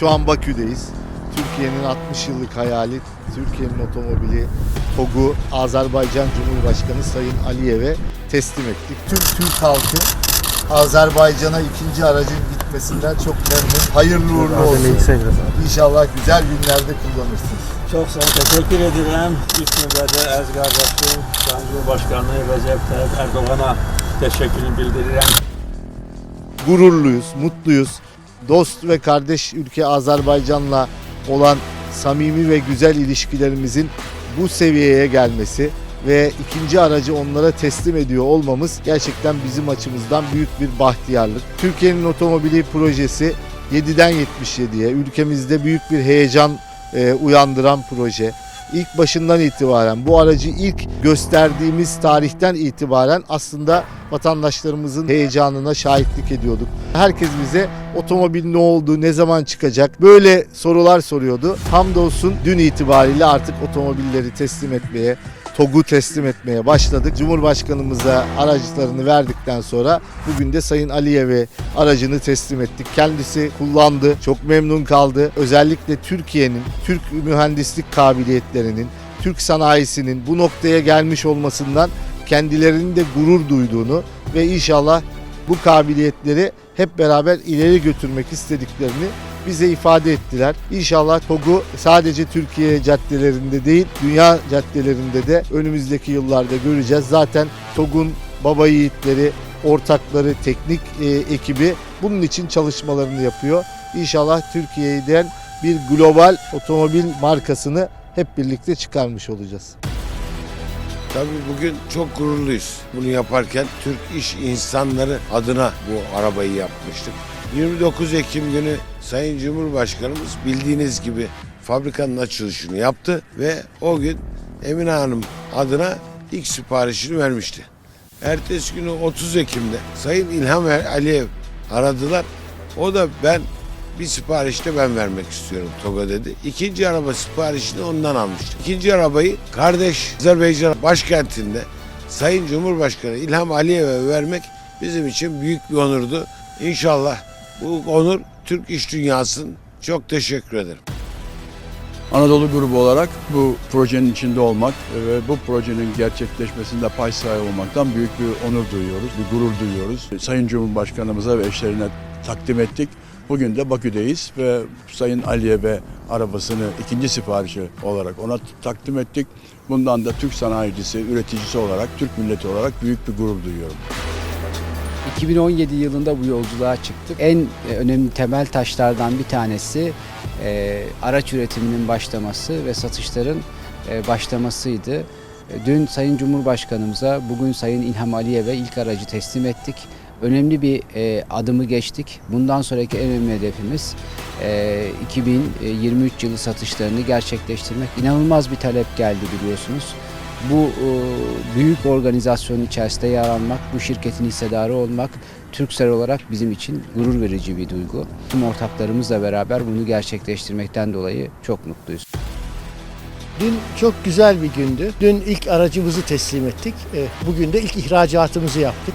Şu an Bakü'deyiz. Türkiye'nin 60 yıllık hayali, Türkiye'nin otomobili TOG'u Azerbaycan Cumhurbaşkanı Sayın Aliyev'e teslim ettik. Tüm Türk halkı Azerbaycan'a ikinci aracın gitmesinden çok memnun. Hayırlı uğurlu olsun. İnşallah güzel günlerde kullanırsınız. Çok sağ ol, teşekkür ederim. İlk növbədə əziz qardaşım, Sayın Cumhurbaşkanı Recep Tayyip Erdoğan'a teşekkürümü bildirirəm. Gururluyuz, mutluyuz. Dost ve kardeş ülke Azerbaycan'la olan samimi ve güzel ilişkilerimizin bu seviyeye gelmesi ve ikinci aracı onlara teslim ediyor olmamız gerçekten bizim açımızdan büyük bir bahtiyarlık. Türkiye'nin otomobili projesi 7'den 77'ye ülkemizde büyük bir heyecan e, uyandıran proje. İlk başından itibaren bu aracı ilk gösterdiğimiz tarihten itibaren aslında vatandaşlarımızın heyecanına şahitlik ediyorduk. Herkes bize otomobil ne oldu, ne zaman çıkacak böyle sorular soruyordu. Hamdolsun dün itibariyle artık otomobilleri teslim etmeye, TOG'u teslim etmeye başladık. Cumhurbaşkanımıza araçlarını verdikten sonra bugün de Sayın Aliyev'e aracını teslim ettik. Kendisi kullandı, çok memnun kaldı. Özellikle Türkiye'nin, Türk mühendislik kabiliyetlerinin, Türk sanayisinin bu noktaya gelmiş olmasından kendilerinin de gurur duyduğunu ve inşallah bu kabiliyetleri hep beraber ileri götürmek istediklerini bize ifade ettiler. İnşallah TOG'u sadece Türkiye caddelerinde değil, dünya caddelerinde de önümüzdeki yıllarda göreceğiz. Zaten TOG'un baba yiğitleri, ortakları, teknik e, ekibi bunun için çalışmalarını yapıyor. İnşallah Türkiye'den bir global otomobil markasını hep birlikte çıkarmış olacağız. Tabii bugün çok gururluyuz. Bunu yaparken Türk iş insanları adına bu arabayı yapmıştık. 29 Ekim günü Sayın Cumhurbaşkanımız bildiğiniz gibi fabrikanın açılışını yaptı ve o gün Emine Hanım adına ilk siparişini vermişti. Ertesi günü 30 Ekim'de Sayın İlham Aliyev aradılar. O da ben bir siparişte ben vermek istiyorum TOG'a dedi. İkinci araba siparişini ondan almıştı. İkinci arabayı kardeş Azerbaycan başkentinde Sayın Cumhurbaşkanı İlham Aliyev'e vermek bizim için büyük bir onurdu. İnşallah bu onur Türk iş dünyasının çok teşekkür ederim. Anadolu grubu olarak bu projenin içinde olmak ve bu projenin gerçekleşmesinde pay sahibi olmaktan büyük bir onur duyuyoruz, bir gurur duyuyoruz. Sayın Cumhurbaşkanımıza ve eşlerine takdim ettik. Bugün de Bakü'deyiz ve Sayın Aliyev'e arabasını ikinci siparişi olarak ona takdim ettik. Bundan da Türk sanayicisi, üreticisi olarak, Türk milleti olarak büyük bir gurur duyuyorum. 2017 yılında bu yolculuğa çıktık. En e, önemli temel taşlardan bir tanesi e, araç üretiminin başlaması ve satışların e, başlamasıydı. E, Dün Sayın Cumhurbaşkanımıza, bugün Sayın İlham Aliyev'e ilk aracı teslim ettik. Önemli bir e, adımı geçtik. Bundan sonraki en önemli hedefimiz e, 2023 yılı satışlarını gerçekleştirmek. İnanılmaz bir talep geldi biliyorsunuz. Bu e, büyük organizasyonun içerisinde yer almak, bu şirketin hissedarı olmak Türksel olarak bizim için gurur verici bir duygu. Tüm ortaklarımızla beraber bunu gerçekleştirmekten dolayı çok mutluyuz. Dün çok güzel bir gündü. Dün ilk aracımızı teslim ettik. E, Bugün de ilk ihracatımızı yaptık.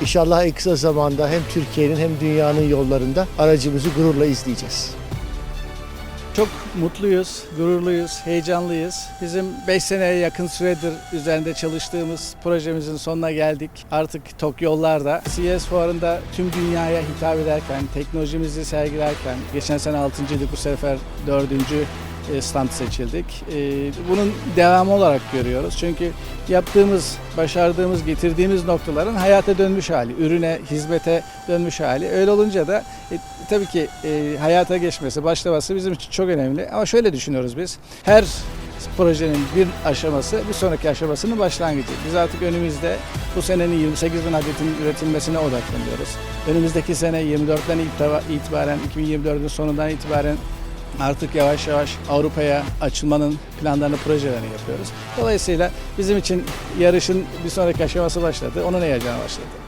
İnşallah en kısa zamanda hem Türkiye'nin hem dünyanın yollarında aracımızı gururla izleyeceğiz. Çok mutluyuz, gururluyuz, heyecanlıyız. Bizim 5 seneye yakın süredir üzerinde çalıştığımız projemizin sonuna geldik. Artık TOK yollarda. CES fuarında tüm dünyaya hitap ederken, teknolojimizi sergilerken, geçen sene 6.ydı bu sefer 4. stand seçildik. E, Bunun devamı olarak görüyoruz. Çünkü yaptığımız, başardığımız, getirdiğimiz noktaların hayata dönmüş hali, ürüne, hizmete dönmüş hali. Öyle olunca da e, tabii ki e, hayata geçmesi, başlaması bizim için çok önemli. Ama şöyle düşünüyoruz biz. Her projenin bir aşaması bir sonraki aşamasının başlangıcı. Biz artık önümüzde bu senenin 28 bin adetin üretilmesine odaklanıyoruz. Önümüzdeki sene 24'ten itibaren, 2024'ün sonundan itibaren artık yavaş yavaş Avrupa'ya açılmanın planlarını, projelerini yapıyoruz. Dolayısıyla bizim için yarışın bir sonraki aşaması başladı. Onun heyecanı başladı.